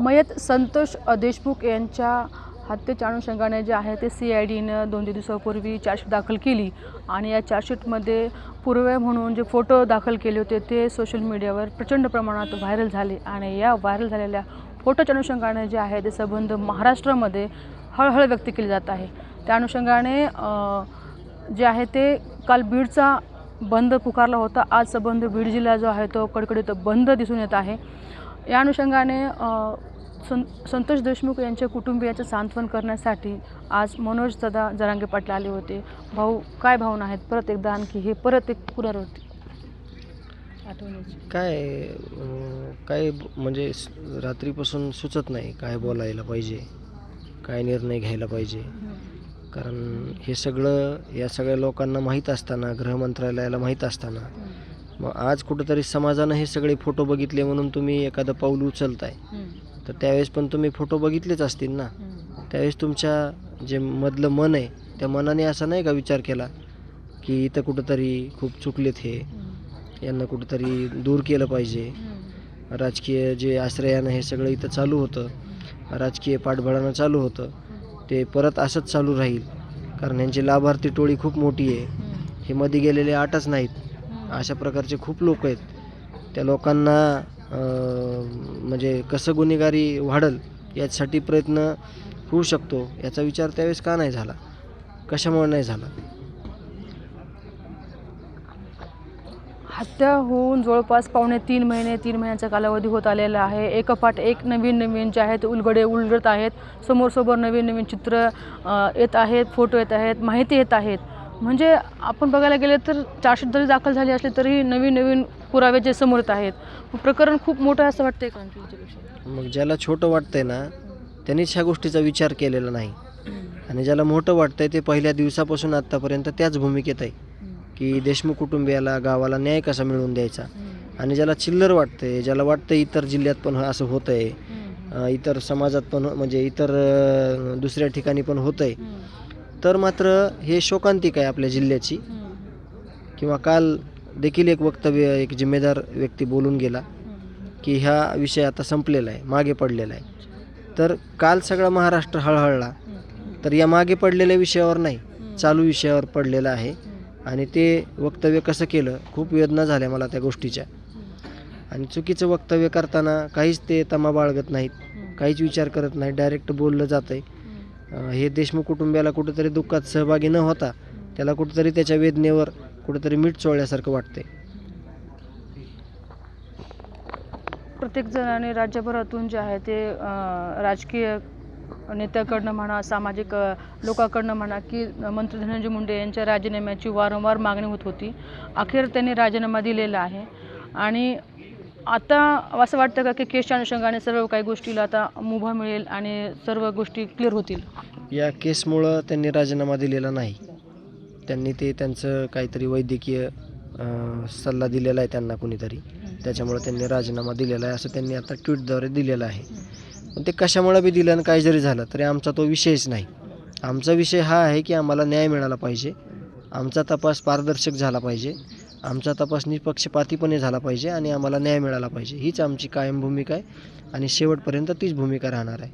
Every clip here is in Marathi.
मयत संतोष देशमुख यांच्या हत्येच्या अनुषंगाने जे आहे ते सी आय डीनं दोन तीन दिवसापूर्वी चार्जशीट दाखल केली. आणि या चार्जशीटमध्ये पूर्वे म्हणून जे फोटो दाखल केले होते ते सोशल मीडियावर प्रचंड प्रमाणात व्हायरल झाले. आणि या व्हायरल झालेल्या फोटोच्या अनुषंगाने जे आहे ते संबंध महाराष्ट्रामध्ये हळहळ व्यक्त केली जात आहे. त्या अनुषंगाने जे आहे ते काल बीडचा बंद पुकारला होता. आज संबंध बीड जिल्हा जो आहे तो कडकडीत बंद दिसून येत आहे. या अनुषंगाने सं संतोष देशमुख यांच्या कुटुंबियाचं सांत्वन करण्यासाठी आज मनोज दादा जरांगे पाटील आले होते. भाऊ काय भावना आहेत? परत एकदा आणखी हे परत एक पुनरावृत्ती आठवणीची. काय अं, काय ब- म्हणजे स- रात्रीपासून सुचत नाही काय बोलायला पाहिजे काय निर्णय घ्यायला पाहिजे. कारण हे सगळं या सगळ्या लोकांना माहीत असताना गृहमंत्रालयाला माहीत असताना मग आज कुठंतरी समाजानं हे सगळे फोटो बघितले म्हणून तुम्ही एखादं पाऊल उचलताय. तर त्यावेळेस पण तुम्ही फोटो बघितलेच असतील ना? त्यावेळेस तुमच्या जे मधलं मन आहे त्या मनाने असा नाही का विचार केला की इथं कुठंतरी खूप चुकलेत हे. यांना कुठंतरी दूर केलं पाहिजे. राजकीय जे आश्रयानं हे सगळं इथं चालू होतं राजकीय पाठबळानं चालू होतं ते परत असंच चालू राहील. कारण यांची लाभार्थी टोळी खूप मोठी आहे. हे मध्ये गेलेले आठच नाहीत. अशा प्रकारचे खूप लोक आहेत. त्या लोकांना म्हणजे कसं गुन्हेगारी वाढल यासाठी प्रयत्न होऊ शकतो याचा विचार त्यावेळेस का नाही झाला? कशामुळे नाही झाला? हत्या होऊन जवळपास पावणे तीन महिने तीन महिन्याचा कालावधी होत आलेला आहे. एकापाठ एक नवीन नवीन जे आहेत उलगडे उलगडत आहेत. समोरसमोर नवीन नवीन चित्र येत आहेत फोटो येत आहेत माहिती येत आहेत. म्हणजे आपण बघायला गेलं तर चारशे जरी दाखल झाली असली तरी नवीन नवीन पुरावे जे समोर आहेत प्रकरण खूप मोठं असं वाटतंय का मग ज्याला छोटं वाटतंय ना त्यांनीच ह्या गोष्टीचा विचार केलेला नाही. आणि ज्याला मोठं वाटतंय ते पहिल्या दिवसापासून आत्तापर्यंत त्याच भूमिकेत आहे की देशमुख कुटुंबियाला गावाला न्याय कसा मिळवून द्यायचा? आणि ज्याला चिल्लर वाटतंय ज्याला वाटतं इतर जिल्ह्यात पण असं होतं आहे इतर समाजात पण म्हणजे इतर दुसऱ्या ठिकाणी पण होतं आहे तर मात्र हे शोकांतिक आहे आपल्या जिल्ह्याची. किंवा काल देखील एक वक्तव्य एक जिम्मेदार व्यक्ती बोलून गेला की ह्या विषय आता संपलेला आहे मागे पडलेला आहे. तर काल सगळा महाराष्ट्र हळहळला. तर या मागे पडलेल्या विषयावर नाही चालू विषयावर पडलेला आहे. आणि ते वक्तव्य कसं केलं खूप वेदना झाल्या मला त्या गोष्टीच्या. आणि चुकीचं वक्तव्य करताना काहीच ते तमा बाळगत नाहीत काहीच विचार करत नाही डायरेक्ट बोललं जातं आहे हे देशमुख कुटुंबियाला कुठंतरी दुःखात सहभागी न होता त्याला कुठंतरी त्याच्या वेदनेवर कुठंतरी मीठ चोळल्यासारखं वाटते प्रत्येक जणाने राज्यभरातून जे आहे ते राजकीय नेत्याकडनं म्हणा सामाजिक लोकांकडनं म्हणा की मंत्री धनंजय मुंडे यांच्या राजीनाम्याची वारंवार मागणी होत होती. अखेर त्यांनी राजीनामा दिलेला आहे. आणि आता असं वाटतं का की केसच्या अनुषंगाने सर्व काही गोष्टीला आता मुभा मिळेल आणि सर्व गोष्टी क्लिअर होतील? या केसमुळं त्यांनी राजीनामा दिलेला नाही. त्यांनी ते त्यांचं काहीतरी वैद्यकीय सल्ला दिलेला आहे त्यांना कुणीतरी. त्याच्यामुळं त्यांनी राजीनामा दिलेला आहे असं त्यांनी आता ट्विटद्वारे दिलेलं आहे. पण ते कशामुळं बी दिलं आणि काय जरी झालं तरी आमचा तो विषयच नाही. आमचा विषय हा आहे की आम्हाला न्याय मिळाला पाहिजे. आमचा तपास पारदर्शक झाला पाहिजे. आमचा तपास निपक्षपातीपणे झाला पाहिजे आणि आम्हाला न्याय मिळाला पाहिजे. हीच आमची कायम भूमिका आहे आणि शेवटपर्यंत तीच भूमिका राहणार आहे.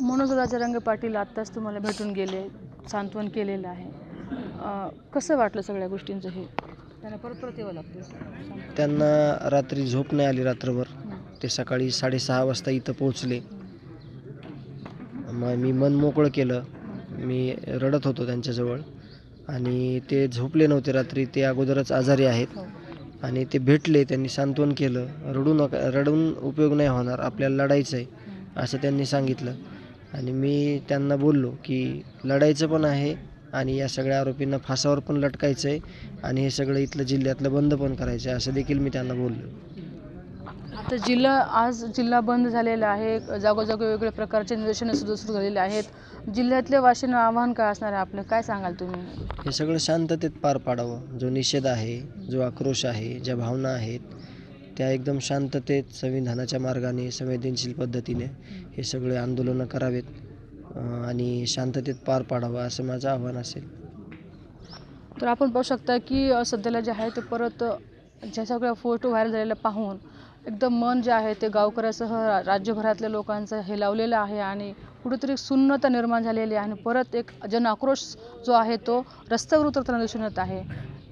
मनोज राजारंग पाटील आत्ताच तुम्हाला भेटून गेले सांत्वन केलेलं आहे. कसं वाटलं सगळ्या गोष्टींचं हे? त्यांना परत परत यावं लागतं. त्यांना रात्री झोप नाही आली रात्रभर. ते सकाळी साडेसहा वाजता इथं पोहोचले. मग मी मन मोकळं केलं. मी रडत होतो त्यांच्याजवळ. आणि ते झोपले नव्हते रात्री ते अगोदरच आजारी आहेत. आणि ते भेटले त्यांनी सांत्वन केलं. रडू नका रडून उपयोग नाही होणार आपल्याला लढायचं आहे असं त्यांनी सांगितलं. आणि मी त्यांना बोललो की लढायचं पण आहे आणि या सगळ्या आरोपींना फासावर पण लटकायचं आहे आणि हे सगळं इथलं जिल्ह्यातलं बंद पण करायचं आहे असं देखील मी त्यांना बोललो. आता जिल्हा आज जिल्हा बंद झालेला आहे जागोजागी वेगवेगळ्या प्रकारचे निदर्शनं सुद्धा सुरू झालेले आहेत. जिल्ह्यातल्या वाशीनं आव्हान काय असणार आहे आपलं? काय सांगाल तुम्ही? हे सगळं शांततेत पार पाडावं. जो निषेध आहे जो आक्रोश आहे ज्या भावना आहेत त्या एकदम शांततेत संविधानाच्या मार्गाने संवेदनशील पद्धतीने हे सगळे आंदोलनं करावेत अं, आणि शांततेत पार पाडावं असं माझं आव्हान असेल. तर आपण पाहू शकता की अ, सध्याला जे आहे ते परत अ, ज्या सगळ्या फोटो व्हायरल झालेल्या पाहून एकदम मन जे आहे ते गावकऱ्यासह रा- राज्यभरातल्या लोकांचं हे लावलेलं आहे आणि कुठेतरी सुन्नता निर्माण झालेली आहे आणि परत एक जनआक्रोश जो आहे तो रस्त्यावर उतरताना दिसून येत आहे.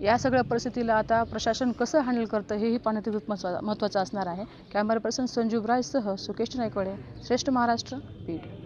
या सगळ्या परिस्थितीला आता प्रशासन कसं हँडल करतं हेही पाहण्यात खूप महत्त्वाचं असणार आहे. कॅमेरा पर्सन संजीव रायसह सुकेश नायकवाडे श्रेष्ठ महाराष्ट्र पीठ